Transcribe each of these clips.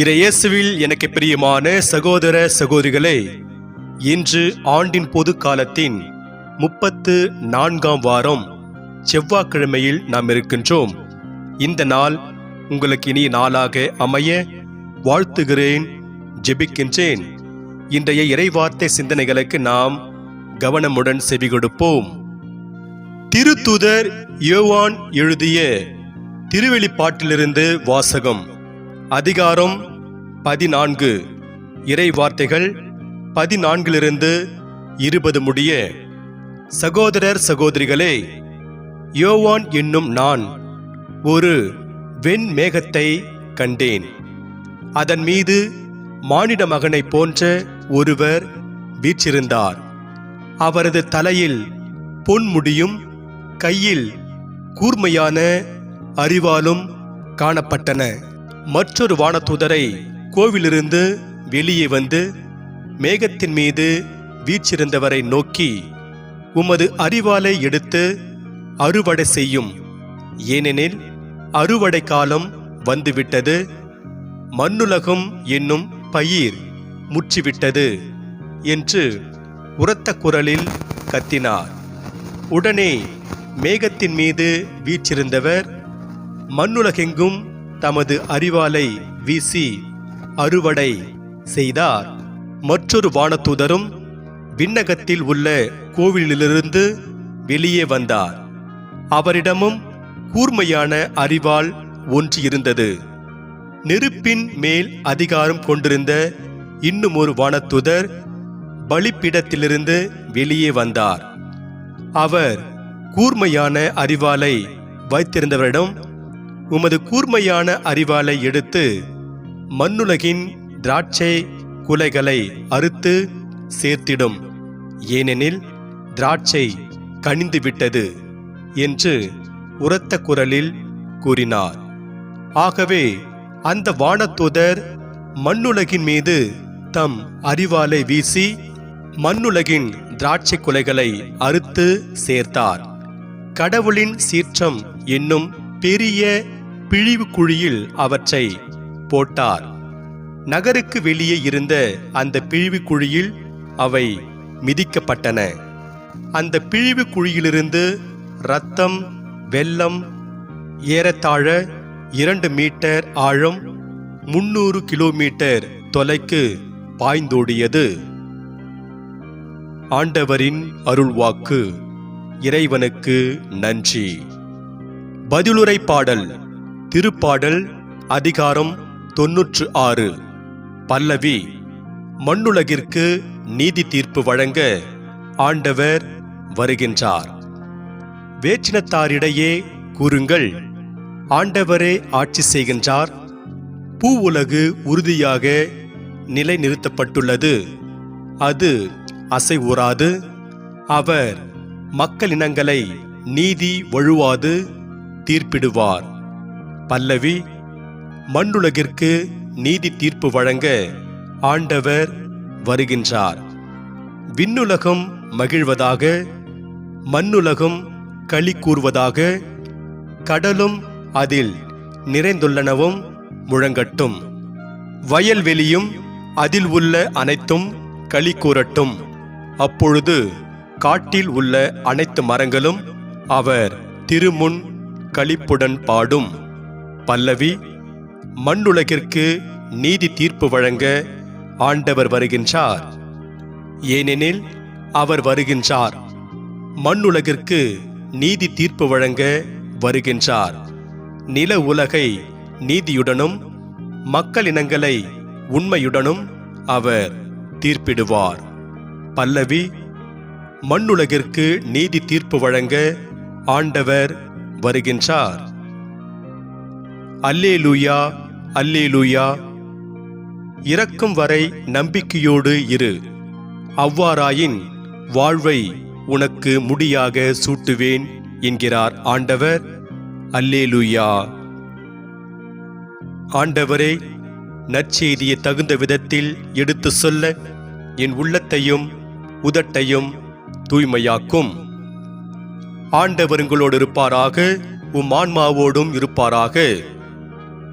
இறையேசுவில் எனக்கு பிரியமான சகோதர சகோதரிகளே இன்று ஆண்டின் பொது காலத்தின் முப்பத்து நான்காம் வாரம் செவ்வாய்க்கிழமையில் நாம் இருக்கின்றோம். இந்த நாள் உங்களுக்கு இனிய நாளாக அமைய வாழ்த்துகிறேன் ஜெபிக்கின்றேன். இன்றைய இறைவார்த்தை சிந்தனைகளுக்கு நாம் கவனமுடன் செவி கொடுப்போம் திருத்துதர் யோவான் எழுதிய திருவெளிப்பாட்டிலிருந்து வாசகம். அதிகாரம் பதினான்கு. இறை வார்த்தைகள் பதினான்கிலிருந்து இருபது முடிய. சகோதரர் சகோதரிகளே யோவான் என்னும் நான் ஒரு வெண்மேகத்தை கண்டேன். அதன் மீது மானிட மகனைப் போன்ற ஒருவர் வீற்றிருந்தார். அவரது தலையில் பொன்முடியும் கையில் கூர்மையான அறிவாலும் காணப்பட்டன. மற்றொரு வானதூதரை கோவிலிருந்து வெளியே வந்து மேகத்தின் மீது வீச்சிருந்தவரை நோக்கி உமது அறிவாலை எடுத்து அறுவடை செய்யும். ஏனெனில் அறுவடை காலம் வந்துவிட்டது. மண்ணுலகம் என்னும் பயிர் முற்றிவிட்டது என்று உரத்த குரலில் கத்தினார். உடனே மேகத்தின் மீது வீச்சிருந்தவர் மண்ணுலகெங்கும் தமது அறிவாலை வீசி அறுவடை செய்தார். மற்றொரு வானதூதரும் விண்ணகத்தில் உள்ள கோவிலிலிருந்து வெளியே வந்தார். அவரிடமும் கூர்மையான அறிவால் ஒன்று இருந்தது நெருப்பின் மேல் அதிகாரம் கொண்டிருந்த இன்னும் ஒரு வானத்துதர் பலிப்பிடத்திலிருந்து வெளியே வந்தார். அவர் கூர்மையான அறிவாலை வைத்திருந்தவரிடம் உமது கூர்மையான அறிவாலை எடுத்து மண்ணுலகின் திராட்சை குலைகளை அறுத்து சேர்த்திடும். ஏனெனில் திராட்சை கனிந்துவிட்டது என்று உரத்த குரலில் கூறினார். ஆகவே அந்த வானத்துதர் மண்ணுலகின் மீது தம் அறிவாலை வீசி மண்ணுலகின் திராட்சை குலைகளை அறுத்து சேர்த்தார். கடவுளின் சீற்றம் என்னும் பெரிய பிழிவு குழியில் அவற்றை போட்டார். நகருக்கு வெளியே இருந்த அந்த பிழிவு குழியில் அவை மிதிக்கப்பட்டன. அந்த பிழிவு குழியிலிருந்து ரத்தம் வெள்ளம் ஏறத்தாழ இரண்டு மீட்டர் ஆழம் முன்னூறு கிலோமீட்டர் தொலைக்கு பாய்ந்தோடியது. ஆண்டவரின் அருள்வாக்கு இறைவனுக்கு நன்றி. பதிலுரை பாடல். திருப்பாடல் அதிகாரம் தொன்னூற்று ஆறு. பல்லவி மண்ணுலகிற்கு நீதி தீர்ப்பு வழங்க ஆண்டவர் வருகின்றார். வேற்றினத்தாரிடையே கூறுங்கள் ஆண்டவரே ஆட்சி செய்கின்றார். பூவுலகு உறுதியாக நிலைநிறுத்தப்பட்டுள்ளது. அது அசைவுறாது. அவர் மக்களினங்களை நீதி வழுவாது தீர்ப்பிடுவார். பல்லவி மண்ணுலகிற்கு நீதி தீர்ப்பு வழங்க ஆண்டவர் வருகின்றார். விண்ணுலகம் மகிழ்வதாக மண்ணுலகம் களி கூறுவதாக கடலும் அதில் நிறைந்துள்ளனவும் முழங்கட்டும். வயல்வெளியும் அதில் உள்ள அனைத்தும் களி கூறட்டும். அப்பொழுது காட்டில் உள்ள அனைத்து மரங்களும் அவர் திருமுன் களிப்புடன் பாடும். பல்லவி மண்ணுலகிற்கு நீதி தீர்ப்பு வழங்க ஆண்டவர் வருகின்றார். ஏனெனில் அவர் வருகின்றார். மண்ணுலகிற்கு நீதி தீர்ப்பு வழங்க வருகின்றார். நில உலகை நீதியுடனும் மக்களினங்களை உண்மையுடனும் அவர் தீர்ப்பிடுவார். பல்லவி மண்ணுலகிற்கு நீதி தீர்ப்பு வழங்க ஆண்டவர் வருகின்றார். அல்லேலூயா அல்லேலூயா. இறக்கும் வரை நம்பிக்கையோடு இரு. அவ்வாறாயின் வாழ்வை உனக்கு முடியாக சூட்டுவேன் என்கிறார் ஆண்டவர். அல்லேலூயா. ஆண்டவரே நற்செய்தியை தகுந்த விதத்தில் எடுத்து சொல்ல என் உள்ளத்தையும் உதட்டையும் தூய்மையாக்கும். ஆண்டவர் உங்களோடு இருப்பாராக உம் ஆன்மாவோடும் இருப்பாராக.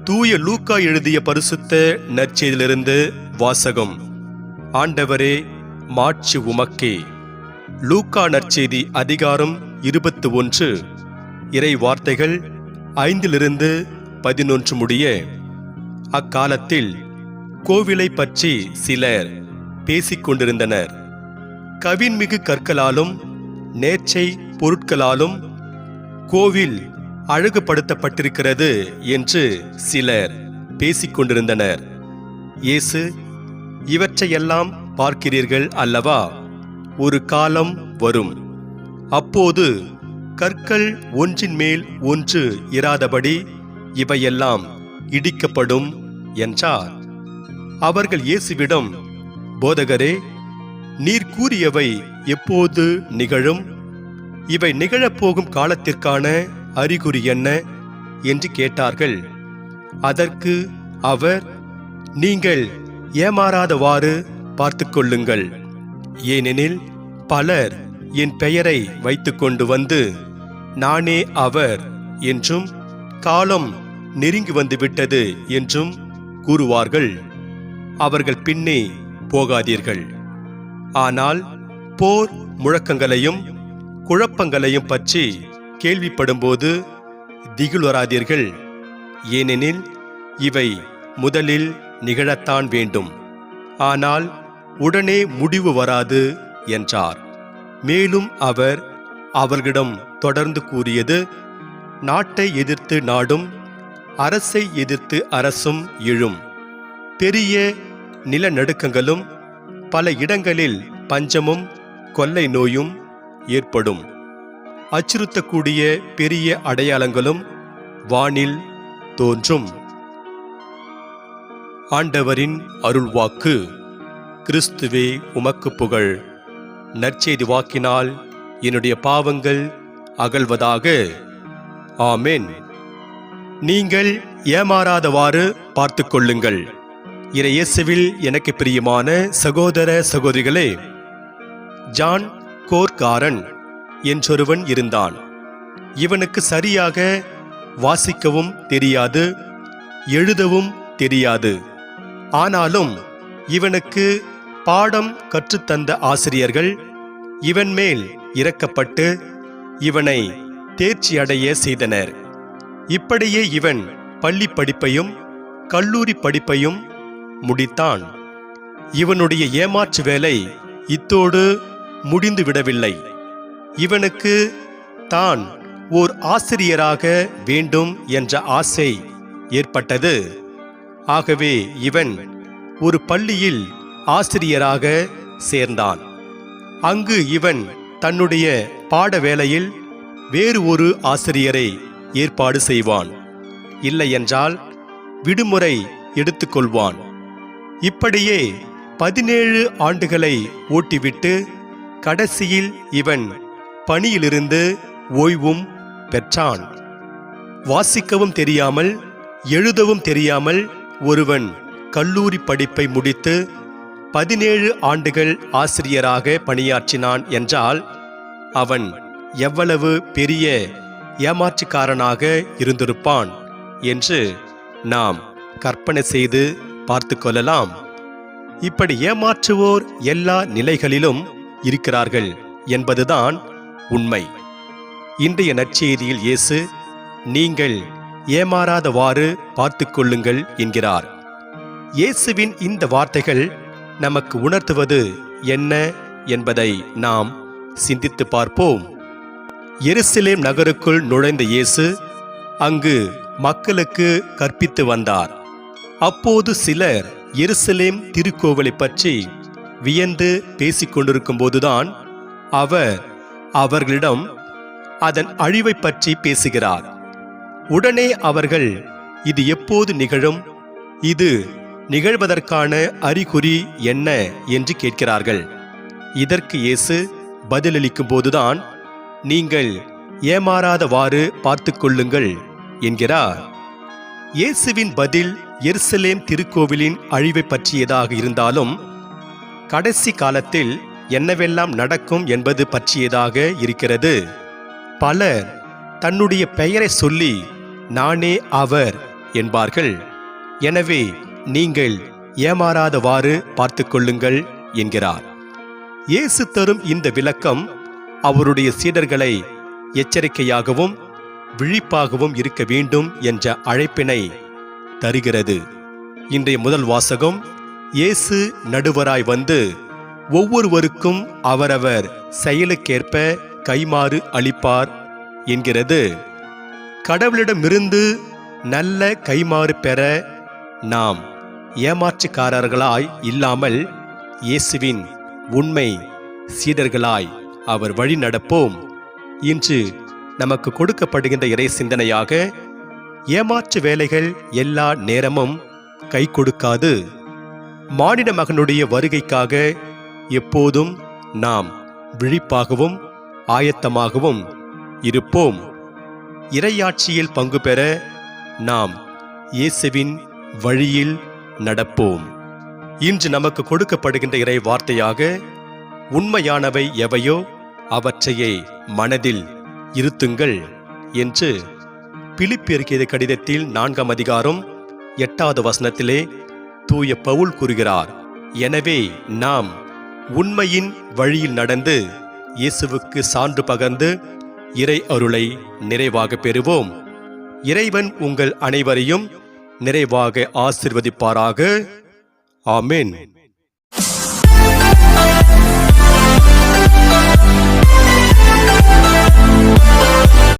தூய லூக்கா எழுதிய பரிசுத்த நற்செய்தியிலிருந்து வாசகம். ஆண்டவரே மாட்சி உமக்கே. லூக்கா நற்செய்தி அதிகாரம் இருபத்து ஒன்று இறை வார்த்தைகள் ஐந்திலிருந்து பதினொன்று முடிய அக்காலத்தில் கோவிலை பற்றி சிலர் பேசிக் கொண்டிருந்தனர். கவின்மிகு கற்களாலும் நேர்ச்சை பொருட்களாலும் கோவில் அழகுபடுத்தப்பட்டிருக்கிறது என்று சிலர் பேசிக்கொண்டிருந்தனர். இயேசு இவற்றையெல்லாம் பார்க்கிறீர்கள் அல்லவா? ஒரு காலம் வரும். அப்போது கற்கள் ஒன்றின் மேல் ஒன்று இராதபடி இவையெல்லாம் இடிக்கப்படும் என்றார். அவர்கள் இயேசுவிடம் போதகரே நீர் கூறியவை எப்போது நிகழும்? இவை நிகழப்போகும் காலத்திற்கான அறிகுறி என்ன என்று கேட்டார்கள். அதற்கு அவர் நீங்கள் ஏமாறாதவாறு பார்த்துக்கொள்ளுங்கள் ஏனெனில் பலர் என் பெயரை வைத்துக்கொண்டு வந்து நானே அவர் என்றும் காலம் நெருங்கி வந்துவிட்டது என்றும் கூறுவார்கள். அவர்கள் பின்னே போகாதீர்கள். ஆனால் போர் முழக்கங்களையும் குழப்பங்களையும் பற்றி கேள்விப்படும்போது திகில் வராதீர்கள். ஏனெனில் இவை முதலில் நிகழத்தான் வேண்டும். ஆனால் உடனே முடிவு வராது என்றார். மேலும் அவர் அவர்களிடம் தொடர்ந்து கூறியது நாட்டை எதிர்த்து நாடும் அரசை எதிர்த்து அரசும் எழும். பெரிய நிலநடுக்கங்களும் பல இடங்களில் பஞ்சமும் கொள்ளை நோயும் ஏற்படும். அச்சுறுத்தக்கூடிய பெரிய அடையாளங்களும் வானில் தோன்றும். ஆண்டவரின் அருள்வாக்கு. கிறிஸ்துவே உமக்கு புகழ். நற்செய்தி வாக்கினால் என்னுடைய பாவங்கள் அகல்வதாக. ஆமென். நீங்கள் ஏமாறாதவாறு பார்த்து கொள்ளுங்கள். இறையேசுவில் எனக்கு பிரியமான சகோதர சகோதரிகளே ஜான் கோர்காரன் என்றொருவன் இருந்தான். இவனுக்கு சரியாக வாசிக்கவும் தெரியாது எழுதவும் தெரியாது. ஆனாலும் இவனுக்கு பாடம் கற்றுத்தந்த ஆசிரியர்கள் இவன் மேல் இறக்கப்பட்டு இவனை தேர்ச்சியடைய செய்தனர். இப்படியே இவன் பள்ளி படிப்பையும் கல்லூரி படிப்பையும் முடித்தான். இவனுடைய ஏமாற்று வேலை இத்தோடு முடிந்துவிடவில்லை. இவனுக்கு தான் ஓர் ஆசிரியராக வேண்டும் என்ற ஆசை ஏற்பட்டது. ஆகவே இவன் ஒரு பள்ளியில் ஆசிரியராக சேர்ந்தான். அங்கு இவன் தன்னுடைய பாட வேளையில் வேறு ஒரு ஆசிரியரை ஏற்பாடு செய்வான். இல்லையென்றால் விடுமுறை எடுத்துக்கொள்வான். இப்படியே பதினேழு ஆண்டுகளை ஓட்டிவிட்டு கடைசியில் இவன் பணியிலிருந்து ஓய்வும் பெற்றான். வாசிக்கவும் தெரியாமல் எழுதவும் தெரியாமல் ஒருவன் கல்லூரி படிப்பை முடித்து பதினேழு ஆண்டுகள் ஆசிரியராக பணியாற்றினான் என்றால் அவன் எவ்வளவு பெரிய ஏமாற்றுக்காரனாக இருந்திருப்பான் என்று நாம் கற்பனை செய்து பார்த்து கொள்ளலாம். இப்படி ஏமாற்றுவோர் எல்லா நிலைகளிலும் இருக்கிறார்கள் என்பதுதான் உண்மை. இன்றைய நற்செய்தியில் இயேசு நீங்கள் ஏமாறாதவாறு பார்த்து கொள்ளுங்கள் என்கிறார். இயேசுவின் இந்த வார்த்தைகள் நமக்கு உணர்த்துவது என்ன என்பதை நாம் சிந்தித்து பார்ப்போம். எருசலேம் நகருக்குள் நுழைந்த இயேசு அங்கு மக்களுக்கு கற்பித்து வந்தார். அப்போது சிலர் எருசலேம் திருக்கோவிலை பற்றி வியந்து பேசிக்கொண்டிருக்கும் போதுதான் அவர் அவர்களிடம் அதன் அழிவை பற்றி பேசுகிறார். உடனே அவர்கள் இது எப்போது நிகழும்? இது நிகழ்வதற்கான அறிகுறி என்ன? என்று கேட்கிறார்கள். இதற்கு இயேசு பதிலளிக்கும் போதுதான் நீங்கள் ஏமாறாதவாறு பார்த்து கொள்ளுங்கள் என்கிறார். இயேசுவின் பதில் எருசலேம் திருக்கோவிலின் அழிவை பற்றியதாக இருந்தாலும் கடைசி காலத்தில் என்னவெல்லாம் நடக்கும் என்பது பற்றியதாக இருக்கிறது. பலர் தன்னுடைய பெயரை சொல்லி நானே அவர் என்பார்கள். எனவே நீங்கள் ஏமாறாதவாறு பார்த்து கொள்ளுங்கள் என்கிறார். இயேசு தரும் இந்த விளக்கம் அவருடைய சீடர்களை எச்சரிக்கையாகவும் விழிப்பாகவும் இருக்க வேண்டும் என்ற அழைப்பினை தருகிறது. இன்றைய முதல் வாசகம் இயேசு நடுவராய் வந்து ஒவ்வொருவருக்கும் அவரவர் செயலுக்கேற்ப கைமாறு அளிப்பார் என்கிறது. கடவுளிடமிருந்து நல்ல கைமாறு பெற நாம் ஏமாற்றுக்காரர்களாய் இல்லாமல் இயேசுவின் உண்மை சீடர்களாய் அவர் வழி நடப்போம். இன்று நமக்கு கொடுக்கப்படுகின்ற இறை சிந்தனையாக ஏமாற்று வேலைகள் எல்லா நேரமும் கை கொடுக்காது. மானிட மகனுடைய வருகைக்காக எப்போதும் நாம் விழிப்பாகவும் ஆயத்தமாகவும் இருப்போம். இறையாட்சியில் பங்கு பெற நாம் இயேசுவின் வழியில் நடப்போம். இன்று நமக்கு கொடுக்கப்படுகின்ற இறை வார்த்தையாக உண்மையானவை எவையோ அவற்றையே மனதில் இருத்துங்கள் என்று பிலிப்பியர்கீத கடிதத்தில் நான்காம் அதிகாரம் எட்டாவது வசனத்திலே தூய பவுல் கூறுகிறார். எனவே நாம் உண்மையின் வழியில் நடந்து இயேசுவுக்கு சான்று பகர்ந்து இறை அருளை நிறைவாக பெறுவோம். இறைவன் உங்கள் அனைவரையும் நிறைவாக ஆசிர்வதிப்பாராக. ஆமேன்.